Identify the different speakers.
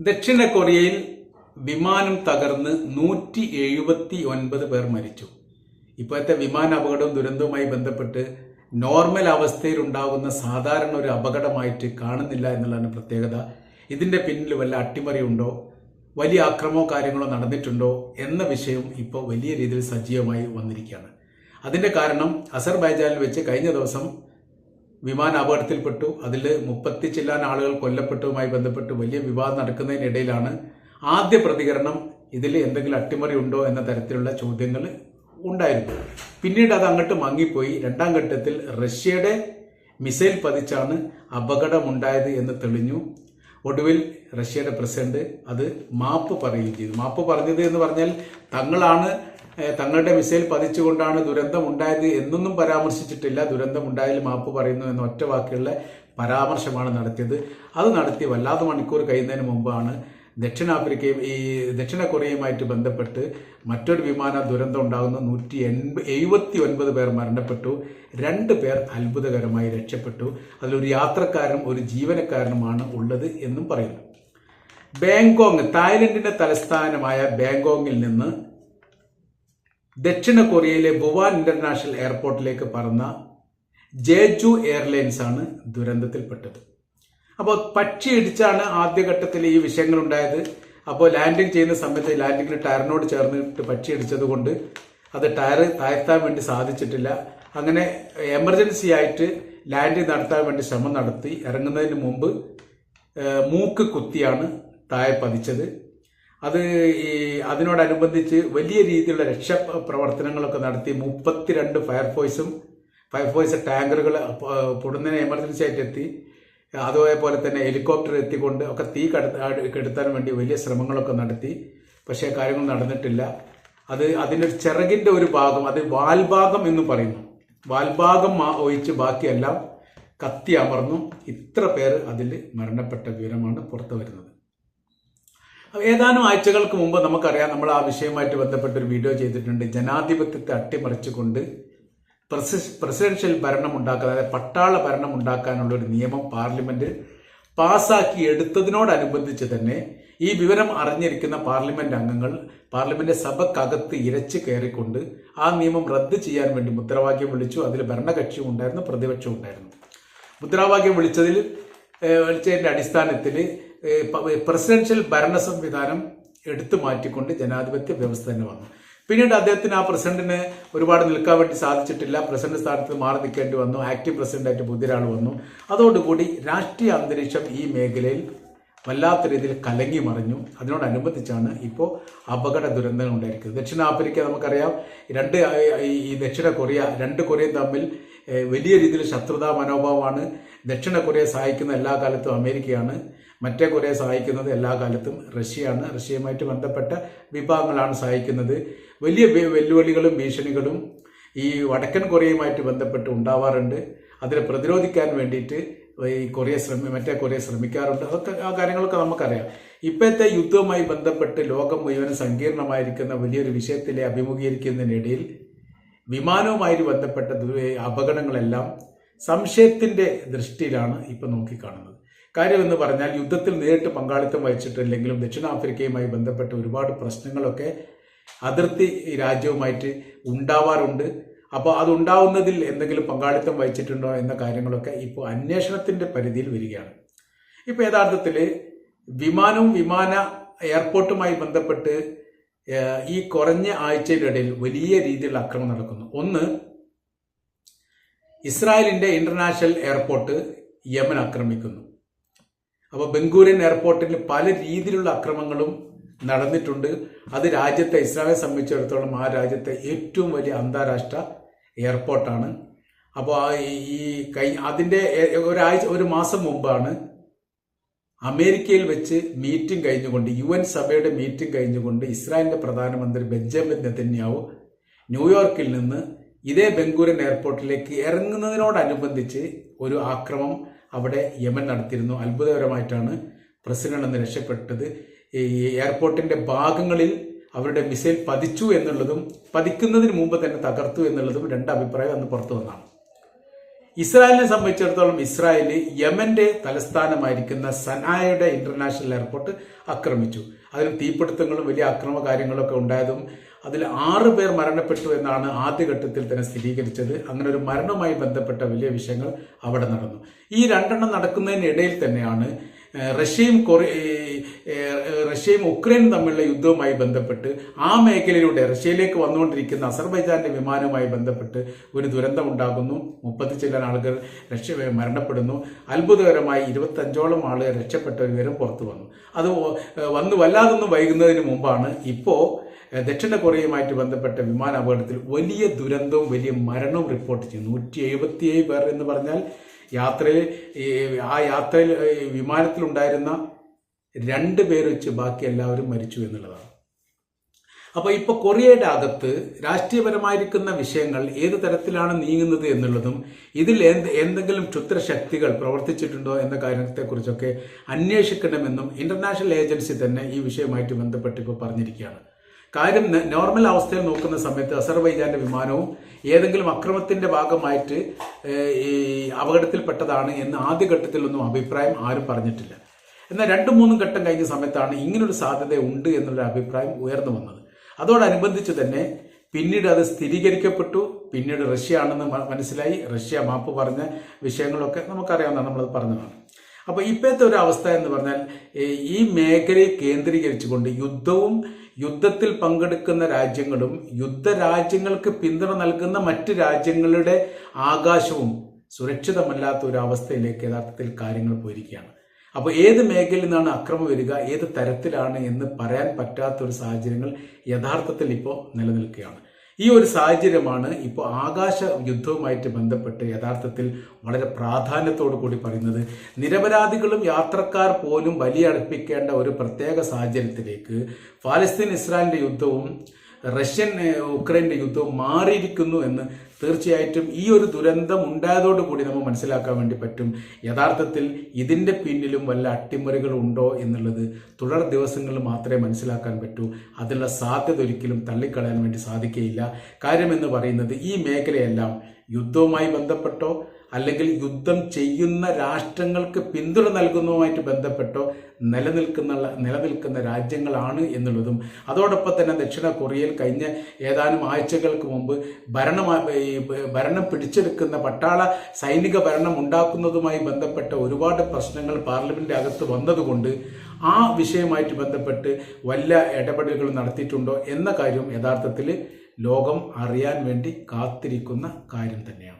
Speaker 1: ദക്ഷിണ കൊറിയയിൽ വിമാനം തകർന്ന് നൂറ്റി എഴുപത്തി ഒൻപത് പേർ മരിച്ചു. ഇപ്പോഴത്തെ വിമാന അപകടവും ദുരന്തവുമായി ബന്ധപ്പെട്ട് നോർമൽ അവസ്ഥയിലുണ്ടാകുന്ന സാധാരണ ഒരു അപകടമായിട്ട് കാണുന്നില്ല എന്നുള്ളതാണ് പ്രത്യേകത. ഇതിന്റെ പിന്നിൽ വല്ല അട്ടിമറിയുണ്ടോ? വലിയ ആക്രമണമോ കാര്യങ്ങളോ നടന്നിട്ടുണ്ടോ എന്ന വിഷയം ഇപ്പോൾ വലിയ രീതിയിൽ സജീവമായി വന്നിരിക്കുകയാണ്. അതിന്റെ കാരണം അസർബൈജാനിൽ വെച്ച് കഴിഞ്ഞ ദിവസം വിമാന അപകടത്തിൽപ്പെട്ടു. അതിൽ മുപ്പത്തി ചില്ലാൻ ആളുകൾ കൊല്ലപ്പെട്ടതുമായി ബന്ധപ്പെട്ട് വലിയ വിവാദം നടക്കുന്നതിനിടയിലാണ് ആദ്യ പ്രതികരണം ഇതിൽ എന്തെങ്കിലും അട്ടിമറി ഉണ്ടോ എന്ന തരത്തിലുള്ള ചോദ്യങ്ങൾ ഉണ്ടായിരുന്നു. പിന്നീട് അത് അങ്ങോട്ട് മങ്ങിപ്പോയി. രണ്ടാം ഘട്ടത്തിൽ റഷ്യയുടെ മിസൈൽ പതിച്ചാണ് അപകടമുണ്ടായത് എന്ന് തെളിഞ്ഞു. ഒടുവിൽ റഷ്യയുടെ പ്രസിഡന്റ് അത് മാപ്പ് പറയുകയും ചെയ്തു. മാപ്പ് പറഞ്ഞത് എന്ന് പറഞ്ഞാൽ തങ്ങളാണ് തങ്ങളുടെ മിസൈൽ പതിച്ചുകൊണ്ടാണ് ദുരന്തം ഉണ്ടായത് എന്നൊന്നും പരാമർശിച്ചിട്ടില്ല. ദുരന്തം ഉണ്ടായാലും മാപ്പ് പറയുന്നു എന്ന ഒറ്റ വാക്കുകളിലെ പരാമർശമാണ് നടത്തിയത്. അത് നടത്തി വല്ലാതെ മണിക്കൂർ കഴിയുന്നതിന് മുമ്പാണ് ദക്ഷിണാഫ്രിക്കയും ഈ ദക്ഷിണ കൊറിയയുമായിട്ട് ബന്ധപ്പെട്ട് മറ്റൊരു വിമാന ദുരന്തം ഉണ്ടാകുന്ന. നൂറ്റി എൺപ എഴുപത്തി ഒൻപത് പേർ മരണപ്പെട്ടു. രണ്ട് പേർ അത്ഭുതകരമായി രക്ഷപ്പെട്ടു. അതിലൊരു യാത്രക്കാരനും ഒരു ജീവനക്കാരനുമാണ് ഉള്ളത് എന്നും പറയുന്നു. ബാങ്കോങ് തായ്ലൻഡിന്റെ തലസ്ഥാനമായ ബാങ്കോങ്ങിൽ നിന്ന് ദക്ഷിണ കൊറിയയിലെ ബുവാൻ ഇന്റർനാഷണൽ എയർപോർട്ടിലേക്ക് പറന്ന ജേജു എയർലൈൻസ് ആണ് ദുരന്തത്തിൽപ്പെട്ടത്. അപ്പോൾ പക്ഷി ഇടിച്ചാണ് ആദ്യഘട്ടത്തിൽ ഈ വിഷയങ്ങൾ ഉണ്ടായത് അപ്പോൾ ലാൻഡിംഗ് ചെയ്യുന്ന സമയത്ത് ലാൻഡിങ്ങിന് ടയറിനോട് ചേർന്നിട്ട് പക്ഷി ഇടിച്ചത് കൊണ്ട് അത് ടയർ താഴ്ത്താൻ വേണ്ടി സാധിച്ചിട്ടില്ല. അങ്ങനെ എമർജൻസി ആയിട്ട് ലാൻഡിംഗ് നടത്താൻ വേണ്ടി ശ്രമം നടത്തി. ഇറങ്ങുന്നതിന് മുമ്പ് മൂക്ക് കുത്തിയാണ് താഴെ പതിച്ചത്. അത് ഈ അതിനോടനുബന്ധിച്ച് വലിയ രീതിയിലുള്ള രക്ഷ പ്രവർത്തനങ്ങളൊക്കെ നടത്തി മുപ്പത്തിരണ്ട് ഫയർഫോഴ്സും ഫയർഫോഴ്സ് ടാങ്കറുകൾ പൊടുന്നതിന് എമർജൻസി ആയിട്ട് എത്തി. അതുപോലെ തന്നെ ഹെലികോപ്റ്റർ എത്തിക്കൊണ്ട് ഒക്കെ തീ കടത്ത കെടുത്താൻ വേണ്ടി വലിയ ശ്രമങ്ങളൊക്കെ നടത്തി. പക്ഷേ കാര്യങ്ങൾ നടന്നിട്ടില്ല. അത് അതിന്റെ ഒരു ചിറകിന്റെ ഒരു ഭാഗം അത് വാൽഭാഗം എന്ന് പറയുന്നു. വാൽഭാഗം ഒഴിച്ച് ബാക്കിയെല്ലാം കത്തി അമർന്നു. ഇത്ര പേർ അതിൽ മരണപ്പെട്ട വിവരമാണ് പുറത്തു വരുന്നത്. ഏതാനും ആഴ്ചകൾക്ക് മുമ്പ് നമുക്കറിയാം നമ്മൾ ആ വിഷയവുമായിട്ട് ബന്ധപ്പെട്ട ഒരു വീഡിയോ ചെയ്തിട്ടുണ്ട്. ജനാധിപത്യത്തെ അട്ടിമറിച്ചുകൊണ്ട് പ്രസി- പ്രസിഡൻഷ്യൽ ഭരണം ഉണ്ടാക്കാൻ അതായത് പട്ടാള ഭരണം ഉണ്ടാക്കാനുള്ള ഒരു നിയമം പാർലമെന്റ് പാസാക്കി എടുത്തതിനോടനുബന്ധിച്ച് തന്നെ ഈ വിവരം അറിഞ്ഞിരിക്കുന്ന പാർലമെന്റ് അംഗങ്ങൾ പാർലമെന്റ് സഭക്കകത്ത് ഇരച്ചു കയറിക്കൊണ്ട് ആ നിയമം റദ്ദ് ചെയ്യാൻ വേണ്ടി മുദ്രാവാക്യം വിളിച്ചു. അതിൽ ഭരണകക്ഷിയും ഉണ്ടായിരുന്നു പ്രതിപക്ഷവും ഉണ്ടായിരുന്നു. മുദ്രാവാക്യം വിളിച്ചതിൽ വിളിച്ചതിന്റെ അടിസ്ഥാനത്തിൽ പ്രസിഡൻഷ്യൽ ഭരണ സംവിധാനം എടുത്തു മാറ്റിക്കൊണ്ട് ജനാധിപത്യ വ്യവസ്ഥ തന്നെ വന്നു. പിന്നീട് അദ്ദേഹത്തിന് ആ പ്രസിഡന്റിന് ഒരുപാട് നിൽക്കാൻ വേണ്ടി സാധിച്ചിട്ടില്ല. പ്രസിഡന്റ് സ്ഥാനത്ത് മാറി നിൽക്കേണ്ടി വന്നു. ആക്ടീവ് പ്രസിഡന്റായിട്ട് പുതിയൊരാൾ വന്നു. അതോടുകൂടി രാഷ്ട്രീയ അന്തരീക്ഷം ഈ മേഖലയിൽ വല്ലാത്ത രീതിയിൽ കലങ്ങി മറിഞ്ഞു. അതിനോടനുബന്ധിച്ചാണ് ഇപ്പോൾ അപകട ദുരന്തങ്ങൾ ഉണ്ടായിരിക്കുന്നത്. ദക്ഷിണാഫ്രിക്ക നമുക്കറിയാം. രണ്ട് ഈ ദക്ഷിണ കൊറിയ രണ്ട് കൊറിയ തമ്മിൽ വലിയ രീതിയിൽ ശത്രുതാ മനോഭാവമാണ്. ദക്ഷിണ കൊറിയ സഹായിക്കുന്ന എല്ലാ കാലത്തും അമേരിക്കയാണ്. മറ്റേ കൊറിയ സഹായിക്കുന്നത് എല്ലാ കാലത്തും റഷ്യയാണ്. റഷ്യയുമായിട്ട് ബന്ധപ്പെട്ട വിഭാഗങ്ങളാണ് സഹായിക്കുന്നത്. വലിയ വെല്ലുവിളികളും ഭീഷണികളും ഈ വടക്കൻ കൊറിയയുമായിട്ട് ബന്ധപ്പെട്ട് ഉണ്ടാവാറുണ്ട്. അതിനെ പ്രതിരോധിക്കാൻ വേണ്ടിയിട്ട് ഈ കൊറിയ ശ്രമി മറ്റേ കൊറിയ ശ്രമിക്കാറുണ്ട്. അതൊക്കെ ആ കാര്യങ്ങളൊക്കെ നമുക്കറിയാം. ഇപ്പോഴത്തെ യുദ്ധവുമായി ബന്ധപ്പെട്ട് ലോകം മുഴുവൻ സങ്കീർണമായിരിക്കുന്ന വലിയൊരു വിഷയത്തിലെ അഭിമുഖീകരിക്കുന്നതിനിടയിൽ വിമാനവുമായി ബന്ധപ്പെട്ട അപകടങ്ങളെല്ലാം സംശയത്തിന്റെ ദൃഷ്ടിയിലാണ് ഇപ്പൊ നോക്കിക്കാണുന്നത്. കാര്യം എന്ന് പറഞ്ഞാൽ യുദ്ധത്തിൽ നേരിട്ട് പങ്കാളിത്തം വഹിച്ചിട്ടില്ലെങ്കിലും ദക്ഷിണാഫ്രിക്കയുമായി ബന്ധപ്പെട്ട ഒരുപാട് പ്രശ്നങ്ങളൊക്കെ അതിർത്തി രാജ്യവുമായിട്ട് ഉണ്ടാവാറുണ്ട്. അപ്പോൾ അതുണ്ടാവുന്നതിൽ എന്തെങ്കിലും പങ്കാളിത്തം വഹിച്ചിട്ടുണ്ടോ എന്ന കാര്യങ്ങളൊക്കെ ഇപ്പോൾ അന്വേഷണത്തിന്റെ പരിധിയിൽ വരികയാണ്. ഇപ്പോൾ യഥാർത്ഥത്തിൽ വിമാനവും വിമാന എയർപോർട്ടുമായി ബന്ധപ്പെട്ട് ഈ കുറഞ്ഞ ആഴ്ചയിലിടയിൽ വലിയ രീതിയിലുള്ള അക്രമം നടക്കുന്നു. ഒന്ന് ഇസ്രായേലിന്റെ ഇന്റർനാഷണൽ എയർപോർട്ട് യമൻ ആക്രമിക്കുന്നു. അപ്പോൾ ബംഗൂരിൻ എയർപോർട്ടിൽ പല രീതിയിലുള്ള അക്രമങ്ങളും നടന്നിട്ടുണ്ട്. അത് രാജ്യത്തെ ഇസ്രായേലെ സംബന്ധിച്ചിടത്തോളം ആ രാജ്യത്തെ ഏറ്റവും വലിയ അന്താരാഷ്ട്ര എയർപോർട്ടാണ്. അപ്പോൾ ഈ- കൈ അതിന്റെ ഒരാഴ്ച ഒരു മാസം മുമ്പാണ് അമേരിക്കയിൽ വെച്ച് മീറ്റിംഗ് കഴിഞ്ഞുകൊണ്ട് യു എൻ സഭയുടെ മീറ്റിംഗ് കഴിഞ്ഞുകൊണ്ട് ഇസ്രായേലിന്റെ പ്രധാനമന്ത്രി ബെഞ്ചമിൻ നെതന്യാവു ന്യൂയോർക്കിൽ നിന്ന് ഇതേ ബംഗൂരൻ എയർപോർട്ടിലേക്ക് ഇറങ്ങുന്നതിനോടനുബന്ധിച്ച് ഒരു ആക്രമം അവിടെ യമൻ നടത്തിയിരുന്നു. അത്ഭുതകരമായിട്ടാണ് പ്രസിഡന്റ് അന്ന് രക്ഷപ്പെട്ടത്. ഈ എയർപോർട്ടിന്റെ ഭാഗങ്ങളിൽ അവരുടെ മിസൈൽ പതിച്ചു എന്നുള്ളതും പതിക്കുന്നതിന് മുമ്പ് തന്നെ തകർത്തു എന്നുള്ളതും രണ്ട് അഭിപ്രായം അന്ന് പുറത്തു വന്നാണ് ഇസ്രായേലിനെ സംബന്ധിച്ചിടത്തോളം ഇസ്രായേൽ യമന്റെ തലസ്ഥാനമായിരിക്കുന്ന സനായയുടെ ഇന്റർനാഷണൽ എയർപോർട്ട് ആക്രമിച്ചു. അതിന് തീപിടുത്തങ്ങളും വലിയ അക്രമ കാര്യങ്ങളൊക്കെ ഉണ്ടായതും അതിൽ ആറ് പേർ മരണപ്പെട്ടു എന്നാണ് ആദ്യഘട്ടത്തിൽ തന്നെ സ്ഥിരീകരിച്ചത്. അങ്ങനെ ഒരു മരണവുമായി ബന്ധപ്പെട്ട വലിയ വിഷയങ്ങൾ അവിടെ നടന്നു. ഈ രണ്ടെണ്ണം നടക്കുന്നതിനിടയിൽ തന്നെയാണ് റഷ്യയും റഷ്യയും ഉക്രൈനും തമ്മിലുള്ള യുദ്ധവുമായി ബന്ധപ്പെട്ട് ആ മേഖലയിലൂടെ റഷ്യയിലേക്ക് വന്നുകൊണ്ടിരിക്കുന്ന അസർബൈജാന്റെ വിമാനവുമായി ബന്ധപ്പെട്ട് ഒരു ദുരന്തം ഉണ്ടാകുന്നു. മുപ്പത്തി ചില ആളുകൾ രക്ഷ മരണപ്പെടുന്നു. അത്ഭുതകരമായി ഇരുപത്തഞ്ചോളം ആളുകൾ രക്ഷപ്പെട്ട ഒരു വിവരം പുറത്തു വന്നു. അത് വന്നു വല്ലാതൊന്നും വൈകുന്നതിന് മുമ്പാണ്. ഇപ്പോൾ ദക്ഷിണ കൊറിയയുമായിട്ട് ബന്ധപ്പെട്ട വിമാന അപകടത്തിൽ വലിയ ദുരന്തവും വലിയ മരണവും റിപ്പോർട്ട് ചെയ്തു. നൂറ്റി എഴുപത്തിയേഴ് പേർ എന്ന് പറഞ്ഞാൽ യാത്രയിൽ ആ യാത്രയിൽ വിമാനത്തിലുണ്ടായിരുന്ന രണ്ട് പേര് വെച്ച് ബാക്കി എല്ലാവരും മരിച്ചു എന്നുള്ളതാണ്. അപ്പോൾ ഇപ്പോൾ കൊറിയയുടെ അകത്ത് രാഷ്ട്രീയപരമായിരിക്കുന്ന വിഷയങ്ങൾ ഏത് തരത്തിലാണ് നീങ്ങുന്നത് എന്നുള്ളതും ഇതിൽ എന്ത് എന്തെങ്കിലും ക്ഷുദ്രശക്തികൾ പ്രവർത്തിച്ചിട്ടുണ്ടോ എന്ന കാര്യത്തെക്കുറിച്ചൊക്കെ അന്വേഷിക്കണമെന്നും ഇന്റർനാഷണൽ ഏജൻസി തന്നെ ഈ വിഷയവുമായിട്ട് ബന്ധപ്പെട്ട് ഇപ്പോൾ പറഞ്ഞിരിക്കുകയാണ്. കാര്യം നോർമൽ അവസ്ഥയിൽ നോക്കുന്ന സമയത്ത് അസർബൈജാന്റെ വിമാനവും ഏതെങ്കിലും അക്രമത്തിന്റെ ഭാഗമായിട്ട് ഈ അപകടത്തിൽപ്പെട്ടതാണ് എന്ന് ആദ്യഘട്ടത്തിലൊന്നും അഭിപ്രായം ആരും പറഞ്ഞിട്ടില്ല. എന്നാൽ രണ്ടും മൂന്നും ഘട്ടം കഴിഞ്ഞ സമയത്താണ് ഇങ്ങനൊരു സാധ്യത ഉണ്ട് എന്നുള്ള അഭിപ്രായം ഉയർന്നു വന്നത്. അതോടനുബന്ധിച്ച് തന്നെ പിന്നീട് അത് സ്ഥിരീകരിക്കപ്പെട്ടു. പിന്നീട് റഷ്യ ആണെന്ന് മനസ്സിലായി. റഷ്യ മാപ്പ് പറഞ്ഞ വിഷയങ്ങളൊക്കെ നമുക്കറിയാവുന്നതാണ് നമ്മളത് പറഞ്ഞതാണ്. അപ്പോൾ ഇപ്പോഴത്തെ ഒരു അവസ്ഥ എന്ന് പറഞ്ഞാൽ ഈ മേഖലയെ കേന്ദ്രീകരിച്ചുകൊണ്ട് യുദ്ധവും യുദ്ധത്തിൽ പങ്കെടുക്കുന്ന രാജ്യങ്ങളും യുദ്ധരാജ്യങ്ങൾക്ക് പിന്തുണ നൽകുന്ന മറ്റ് രാജ്യങ്ങളുടെ ആകാശവും സുരക്ഷിതമല്ലാത്ത ഒരു അവസ്ഥയിലേക്ക് യഥാർത്ഥത്തിൽ കാര്യങ്ങൾ പോയിരിക്കുകയാണ്. അപ്പോൾ ഏത് മേഖലയിൽ നിന്നാണ് അക്രമം വരിക ഏത് തരത്തിലാണ് എന്ന് പറയാൻ പറ്റാത്ത ഒരു സാഹചര്യങ്ങൾ യഥാർത്ഥത്തിൽ ഇപ്പോൾ നിലനിൽക്കുകയാണ്. ഈ ഒരു സാഹചര്യമാണ് ഇപ്പോൾ ആകാശ യുദ്ധവുമായിട്ട് ബന്ധപ്പെട്ട് യഥാർത്ഥത്തിൽ വളരെ പ്രാധാന്യത്തോടു കൂടി പറയുന്നത്. നിരപരാധികളും യാത്രക്കാർ പോലും ബലിയർപ്പിക്കേണ്ട ഒരു പ്രത്യേക സാഹചര്യത്തിലേക്ക് ഫാലസ്തീൻ ഇസ്രായേലിന്റെ യുദ്ധവും റഷ്യൻ ഉക്രൈന്റെ യുദ്ധവും മാറിയിരിക്കുന്നു എന്ന് തീർച്ചയായിട്ടും ഈ ഒരു ദുരന്തം ഉണ്ടായതോടുകൂടി നമ്മൾ മനസ്സിലാക്കാൻ വേണ്ടി പറ്റും. യഥാർത്ഥത്തിൽ ഇതിന്റെ പിന്നിലും വല്ല അട്ടിമറികൾ ഉണ്ടോ എന്നുള്ളത് തുടർ ദിവസങ്ങളിൽ മാത്രമേ മനസ്സിലാക്കാൻ പറ്റൂ. അതിനുള്ള സാധ്യത ഒരിക്കലും തള്ളിക്കളയാൻ വേണ്ടി സാധിക്കുകയില്ല. കാര്യമെന്ന് പറയുന്നത് ഈ മേഖലയെല്ലാം യുദ്ധവുമായി ബന്ധപ്പെട്ടോ അല്ലെങ്കിൽ യുദ്ധം ചെയ്യുന്ന രാഷ്ട്രങ്ങൾക്ക് പിന്തുണ നൽകുന്നതുമായിട്ട് ബന്ധപ്പെട്ടോ നിലനിൽക്കുന്ന നിലനിൽക്കുന്ന രാജ്യങ്ങളാണ് എന്നുള്ളതും അതോടൊപ്പം തന്നെ ദക്ഷിണ കൊറിയയിൽ കഴിഞ്ഞ ഏതാനും ആഴ്ചകൾക്ക് മുമ്പ് ഭരണ ഭരണം പിടിച്ചെടുക്കുന്ന പട്ടാള സൈനിക ഭരണം ഉണ്ടാക്കുന്നതുമായി ബന്ധപ്പെട്ട ഒരുപാട് പ്രശ്നങ്ങൾ പാർലമെന്റ് അകത്ത് വന്നതുകൊണ്ട് ആ വിഷയമായിട്ട് ബന്ധപ്പെട്ട് വല്ല ഇടപെടലുകൾ നടത്തിയിട്ടുണ്ടോ എന്ന കാര്യം യഥാർത്ഥത്തിൽ ലോകം അറിയാൻ വേണ്ടി കാത്തിരിക്കുന്ന കാര്യം തന്നെയാണ്.